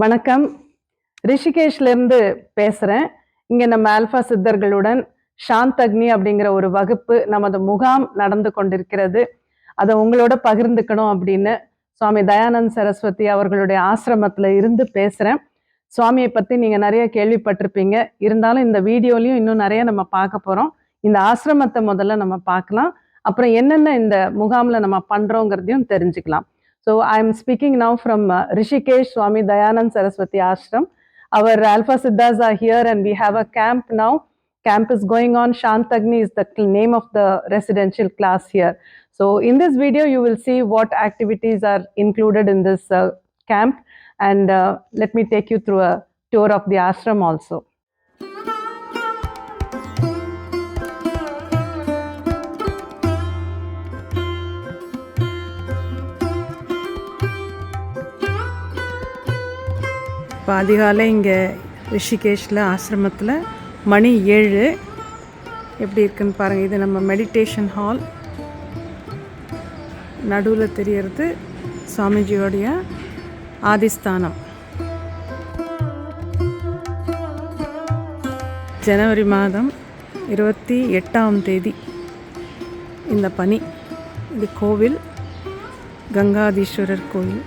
வணக்கம். ரிஷிகேஷ்லேருந்து பேசுகிறேன் இங்கே நம்ம ஆல்ஃபா சித்தர்களுடன் சாந்தக்னி அப்படிங்கிற ஒரு வகுப்பு நமது முகாம் நடந்து கொண்டிருக்கிறது. அதை உங்களோட பகிர்ந்துக்கணும் அப்படின்னு சுவாமி தயானந்த் சரஸ்வதி அவர்களுடைய ஆசிரமத்தில் இருந்து பேசுகிறேன் சுவாமியை பற்றி நீங்கள் நிறைய கேள்விப்பட்டிருப்பீங்க. இருந்தாலும் இந்த வீடியோலையும் இன்னும் நிறைய நம்ம பார்க்க போகிறோம் இந்த ஆசிரமத்தை முதல்ல நம்ம பார்க்கலாம். அப்புறம் என்னென்ன இந்த முகாமில் நம்ம பண்ணுறோங்கிறதையும் தெரிஞ்சுக்கலாம். So I'm speaking now from uh, Rishikesh Swami Dayanand Saraswati Ashram. Our Alpha Siddhas are here and we have a camp now. Camp is going on. Shantagni is the name of the residential class here. So in this video, you will see what activities are included in this uh, camp. And uh, let me take you through a tour of the ashram also. இப்போ அதிகாலை இங்கே ரிஷிகேஷில் ஆசிரமத்தில் மணி ஏழு. எப்படி இருக்குன்னு பாருங்கள் இது நம்ம மெடிடேஷன் ஹால் நடுவில் தெரியறது சுவாமிஜியோடைய ஆதிஸ்தானம். ஜனவரி மாதம் இருபத்தி எட்டாம் தேதி இந்த பனி இது கோவில் கங்காதீஸ்வரர் கோவில்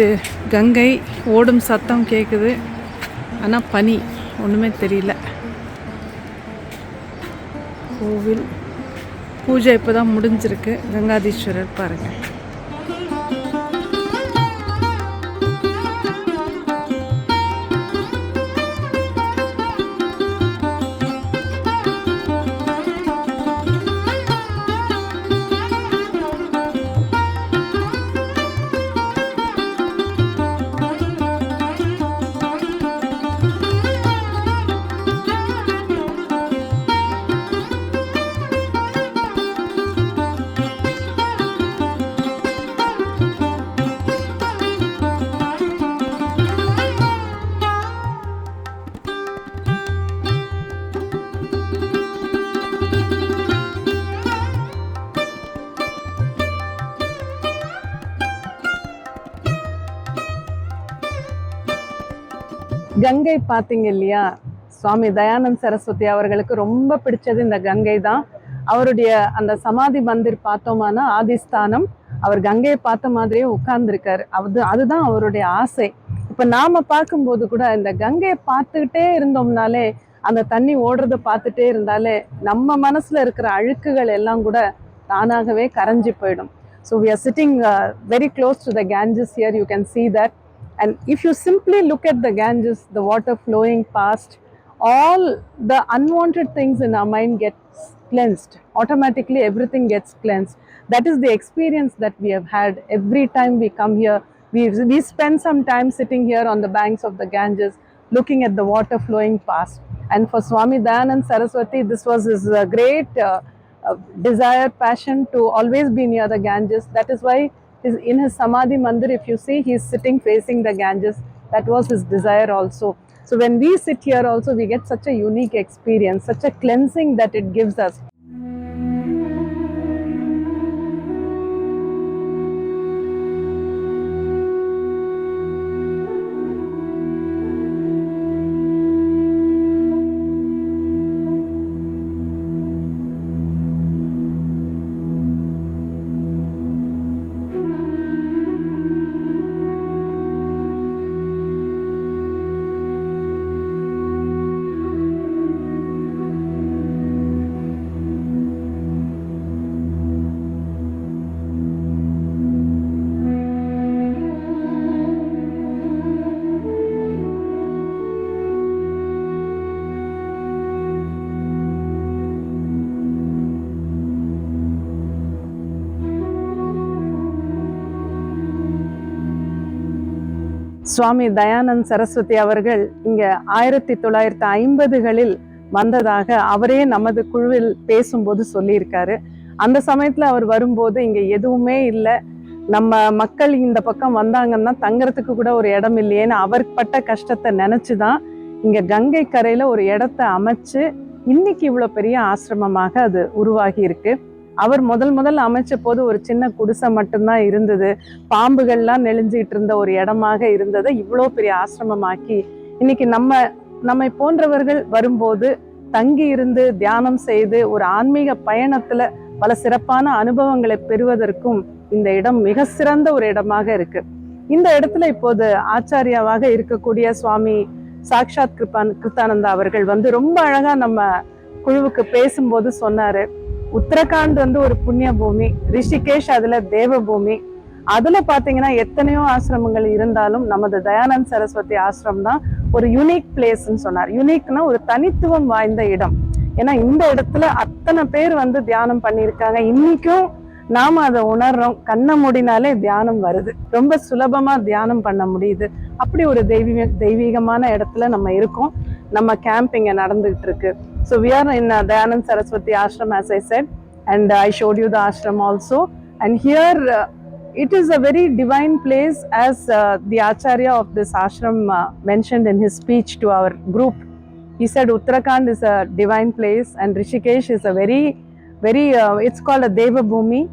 இது கங்கை ஓடும் சத்தம் கேட்குது ஆனால் பனி ஒன்றுமே தெரியல. கோவில். பூஜை இப்போ தான் முடிஞ்சிருக்கு. கங்காதீஸ்வரர் பாருங்கள் கங்கை பார்த்தீங்க இல்லையா? சுவாமி தயானந்த் சரஸ்வதி அவர்களுக்கு ரொம்ப பிடிச்சது இந்த கங்கை தான். அவருடைய அந்த சமாதி மந்திர் பார்த்தோமானா ஆதிஸ்தானம். அவர் கங்கையை பார்த்த மாதிரியே உட்கார்ந்துருக்காரு. அது அதுதான் அவருடைய ஆசை. இப்போ நாம் பார்க்கும்போது கூட இந்த கங்கையை பார்த்துக்கிட்டே இருந்தோம்னாலே அந்த தண்ணி ஓடுறத பார்த்துட்டே இருந்தாலே நம்ம மனசில் இருக்கிற அழுக்குகள் எல்லாம் கூட தானாகவே கரைஞ்சி போயிடும். So we are sitting very close to the Ganges here you can see that and if you simply look at the Ganges, the water flowing past, all the unwanted things in our mind gets cleansed. Automatically, everything gets cleansed. That is the experience that we have had every time we come here. We, we spend some time sitting here on the banks of the Ganges, looking at the water flowing past. And for Swami Dayanand Saraswati, this was his uh, great uh, uh, desire, passion to always be near the Ganges. That is why his, in his Samadhi Mandir, if you see, he's sitting facing the Ganges. That was his desire also. So when we sit here also, we get such a unique experience, such a cleansing that it gives us. Swami Dayanand Saraswati அவர்கள் இங்கே ஆயிரத்தி தொள்ளாயிரத்தி ஐம்பதுகளில் வந்ததாக அவரே நமது குழுவில் பேசும்போது சொல்லியிருக்காரு. அந்த சமயத்தில் அவர் வரும்போது இங்கே எதுவுமே இல்லை. நம்ம மக்கள் இந்த பக்கம் வந்தாங்கன்னா தங்கறதுக்கு கூட ஒரு இடம் இல்லையேன்னு அவர் பட்ட கஷ்டத்தை நினைச்சுதான் இங்கே கங்கை கரையில் ஒரு இடத்த அமைச்சு இன்னைக்கு இவ்வளோ பெரிய ஆசிரமமாக அது உருவாகி இருக்குது அவர் முதல் முதல் அமைச்ச போது ஒரு சின்ன குடிசை மட்டும்தான் இருந்தது. பாம்புகள்லாம் நெளிஞ்சிட்டு இருந்த ஒரு இடமாக இருந்ததை இவ்வளோ பெரிய ஆசிரமமாக்கி இன்னைக்கு நம்ம நம்மை போன்றவர்கள் வரும்போது தங்கி இருந்து தியானம் செய்து ஒரு ஆன்மீக பயணத்துல பல சிறப்பான அனுபவங்களை பெறுவதற்கும் இந்த இடம் மிக சிறந்த ஒரு இடமாக இருக்கு. இந்த இடத்துல இப்போது ஆச்சாரியாவாக இருக்கக்கூடிய சுவாமி சாக்ஷாத் கிருப்பான் கிருத்தானந்தா அவர்கள் வந்து ரொம்ப அழகா நம்ம குழுவுக்கு பேசும்போது சொன்னாரு. உத்தரகாண்ட் வந்து ஒரு புண்ணிய பூமி ரிஷிகேஷ் அதுல தேவ பூமி. அதுல பாத்தீங்கன்னா எத்தனையோ ஆசிரமங்கள் இருந்தாலும் நமது தயானந்த் சரஸ்வதி ஆசிரம் தான் ஒரு யுனிக் பிளேஸ்ன்னு சொன்னார். யுனிக்னா ஒரு தனித்துவம் வாய்ந்த இடம். ஏன்னா இந்த இடத்துல அத்தனை பேர் வந்து தியானம் பண்ணியிருக்காங்க. இன்னைக்கும் நாம அதை உணர்றோம். கண்ணை மூடினாலே தியானம் வருது. ரொம்ப சுலபமா தியானம் பண்ண முடியுது. அப்படி ஒரு தெய்வீக தெய்வீகமான இடத்துல நம்ம இருக்கோம். நம்ம கேம்ப் இங்க நடந்துகிட்டு இருக்கு. So we are in uh, Dayanand Saraswati Ashram, as I said, and uh, I showed you the ashram also. And here uh, it is a very divine place, as uh, the Acharya of this ashram uh, mentioned in his speech to our group. He said Uttarakhand is a divine place, and Rishikesh is a very, very, uh, it's called a Deva Bhumi.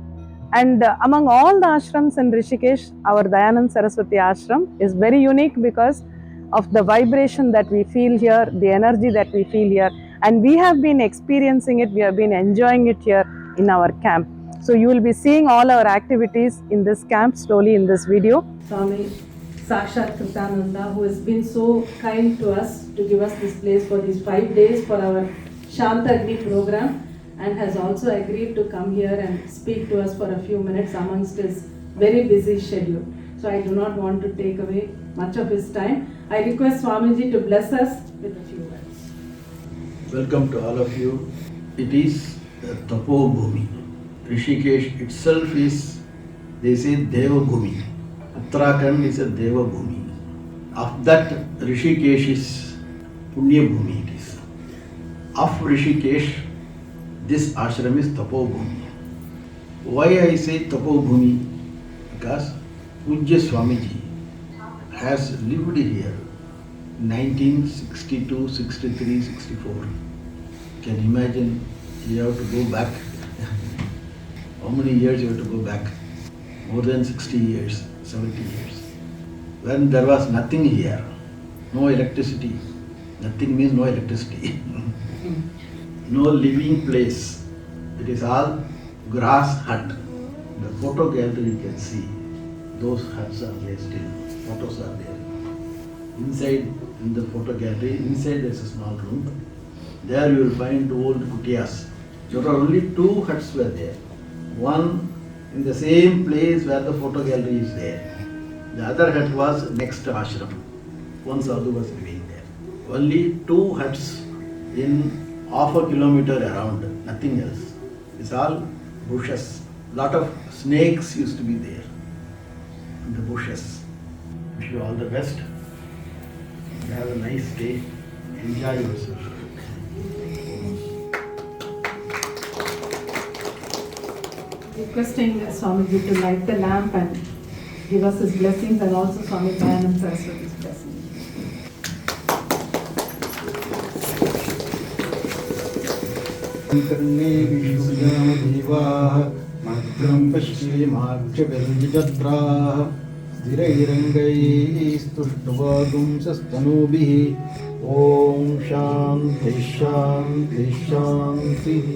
And uh, among all the ashrams in Rishikesh, our Dayanand Saraswati ashram is very unique because of the vibration that we feel here, the energy that we feel here and we have been experiencing it we have been enjoying it here in our camp so you will be seeing all our activities in this camp slowly in this video. Swami Sakshat Kritananda, who has been so kind to us to give us this place for these five days for our Shantagni program and has also agreed to come here and speak to us for a few minutes amongst his very busy schedule. So I do not want to take away much of his time. I request Swamiji to bless us with a few words. Welcome to all of you it is Tapobhumi Rishikesh itself is this is Devbhoomi Uttarakhand is a Devbhoomi of that Rishikesh is Punyabhoomi it is of Rishikesh this ashram is Tapobhumi why I say Tapobhumi because Pujya Swami ji has lived here 1962, 63, 64. Can you imagine you have to go back? How many years you have to go back? More than 60 years, 70 years. When there was nothing here, no electricity. Nothing means no electricity. no living place. It is all grass hut. The photo gallery you can see. Those huts are there still. Photos are there. Inside in the photo gallery, inside there's a small room. There you will find old kutiyas. There are only two huts were there. One in the same place where the photo gallery is there. The other hut was next to ashram. One sadhu was living there. Only two huts in half a kilometer around, nothing else. It's all bushes. Lot of snakes used to be there in the bushes. Wish you all the best Have a nice day. Enjoy yourself. requesting Swamiji to light the lamp and give us his blessings and also Swami Dayanand Saraswati's blessings. कर्णे विष्णुयामदेवाः गिरैरङ्गैः स्तुष्ट्वादुंसस्तनूभिः ॐ शान्तिः शान्तिः शान्तिः।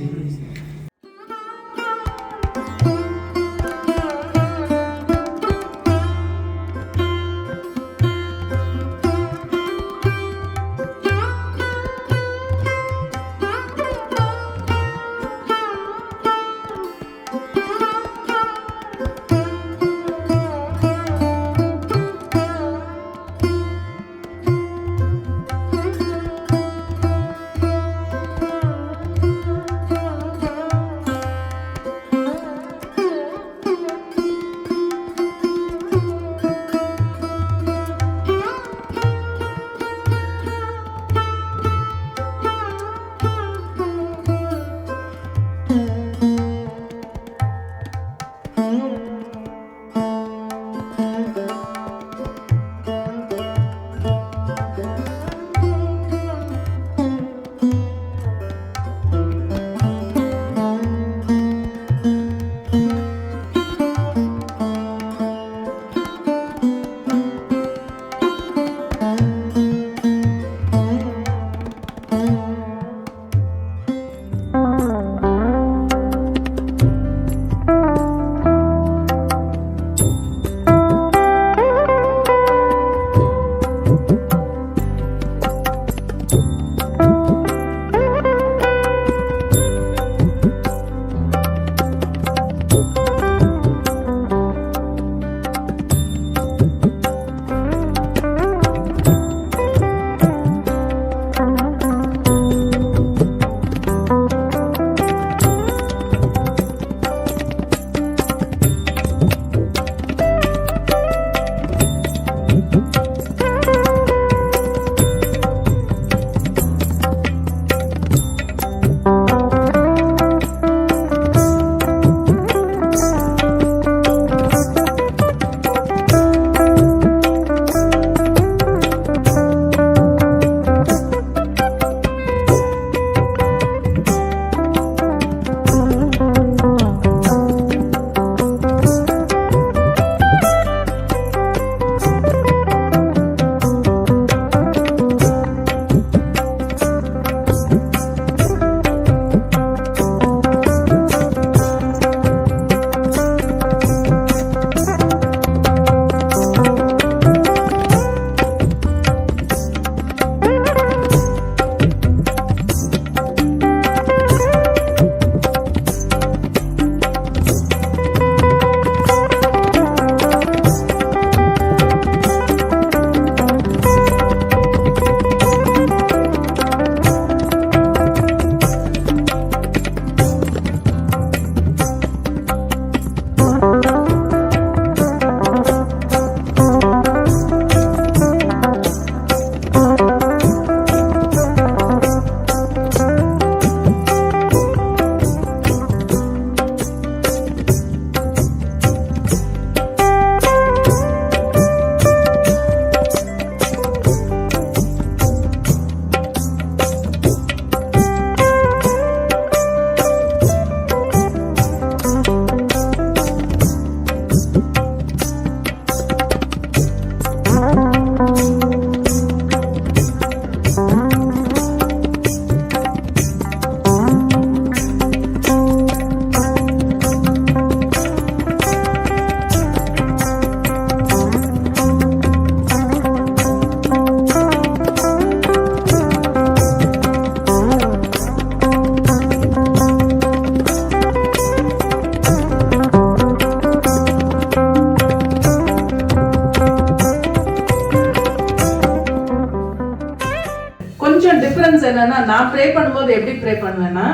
என்னன்னா நான் pray பண்ணும்போது எப்படி pray பண்ணுவேன்னா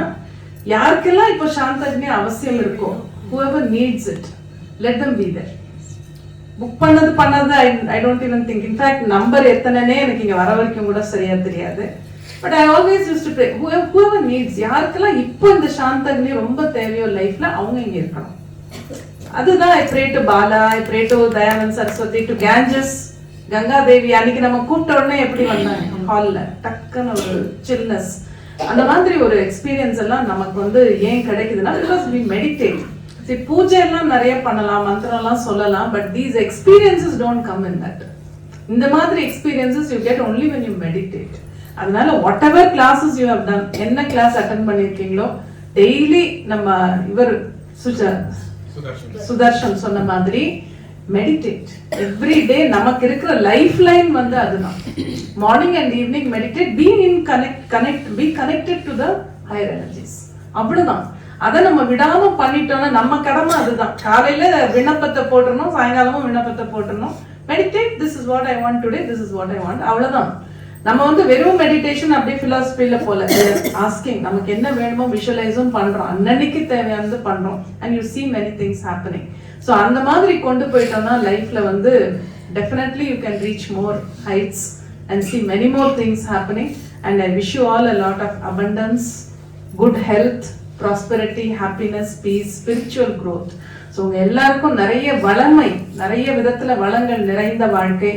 யாருக்கெல்லாம் இப்போ சாந்தக்னி அவசியம் இருக்கோ whoever needs it let them be there book பண்ணது பண்ணது I I don't even think in fact number எத்தனைனே எனக்கு இங்க வர வரைக்கும் கூட சரியா தெரியாது. But I always use to pray whoever needs யாருக்கெல்லாம் இப்போ இந்த சாந்தக்னி ரொம்ப தேவையோ லைஃப்ல அவங்க இங்க இருக்கணும். அதுதான் I pray to Bala I pray to Dayanand Saraswati to Ganges Ganga Devi அன்னைக்கு நம்ம கூப்பிட்ட உடனே எப்படி வந்தாங்க? ஹால்ல டக்குன்னு ஒரு சில்னஸ் அந்த மாதிரி ஒரு எக்ஸ்பீரியன்ஸ் எல்லாம் நமக்கு வந்து ஏன் கிடைக்குதுன்னா பிகாஸ் வி மெடிடேட் சரி பூஜை எல்லாம் நிறைய பண்ணலாம் மந்திரம் எல்லாம் சொல்லலாம் but these experiences don't come in that இந்த மாதிரி experiences you get only when you meditate அதனால whatever classes you have done என்ன கிளாஸ் அட்டன் பண்ணியிருக்கீங்களோ டெய்லி நம்ம இவர் சுஜா சுதர்ஷன் சொன்ன மாதிரி மெடிடேட் எவ்ரி டே நமக்கு இருக்கிற லைஃப் லைன் வந்து அதுதான். Morning and evening meditate be in connect connect be connected to the higher energies அவ்வளவுதான். அதை நம்ம விடாம பண்ணிட்டோம்னா நம்ம கடமை அதுதான். காலையில விண்ணப்பத்தை போட்டுறணும் சாயங்காலமும் விண்ணப்பத்தை போட்டுறணும். Meditate this is what I want today this is what I want அவ்வளவுதான். நம்ம வந்து வெறும் மெடிடேஷன் அப்படியே பிலாசபியில போல. ஆஸ்கிங் நமக்கு என்ன வேணுமோ விஷுவலைஸும் பண்றோம். அன்னன்னைக்கு தேவையானது பண்றோம். And you see many things happening so அந்த மாதிரி கொண்டு போயிட்டோம்னா லைஃப்ல வந்து definitely you can reach more heights and see many more things happening and I wish you all a lot of abundance good health prosperity happiness peace spiritual growth so உங்க எல்லாருக்கும் நிறைய வளமை நிறைய விதத்துல வளங்கள் நிறைந்த வாழ்க்கை.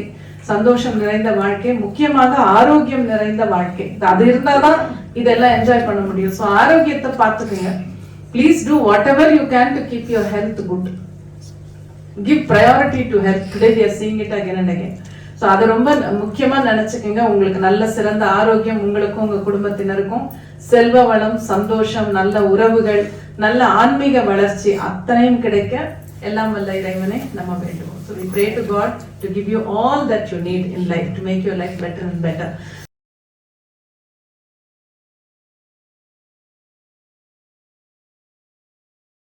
சந்தோஷம் நிறைந்த வாழ்க்கை முக்கியமாக ஆரோக்கியம் நிறைந்த வாழ்க்கை. அது இருந்தாதான் இதெல்லாம் என்ஜாய் பண்ண முடியும். ஸோ ஆரோக்கியத்தை பார்த்துக்குங்க. Please do whatever you can to keep your health good give priority to health today we are seeing it again and again so அதை ரொம்ப முக்கியமா நினச்சிக்கோங்க. உங்களுக்கு நல்ல சிறந்த ஆரோக்கியம் உங்களுக்கும் உங்க குடும்பத்தினருக்கும். செல்வ வளம் சந்தோஷம் நல்ல உறவுகள் நல்ல ஆன்மீக வளர்ச்சி அத்தனையும் கிடைக்க எல்லாம் வல்ல இறைவனை நம்ம வேண்டுவோம். So we pray to God to give you all that you need in life to make your life better and better.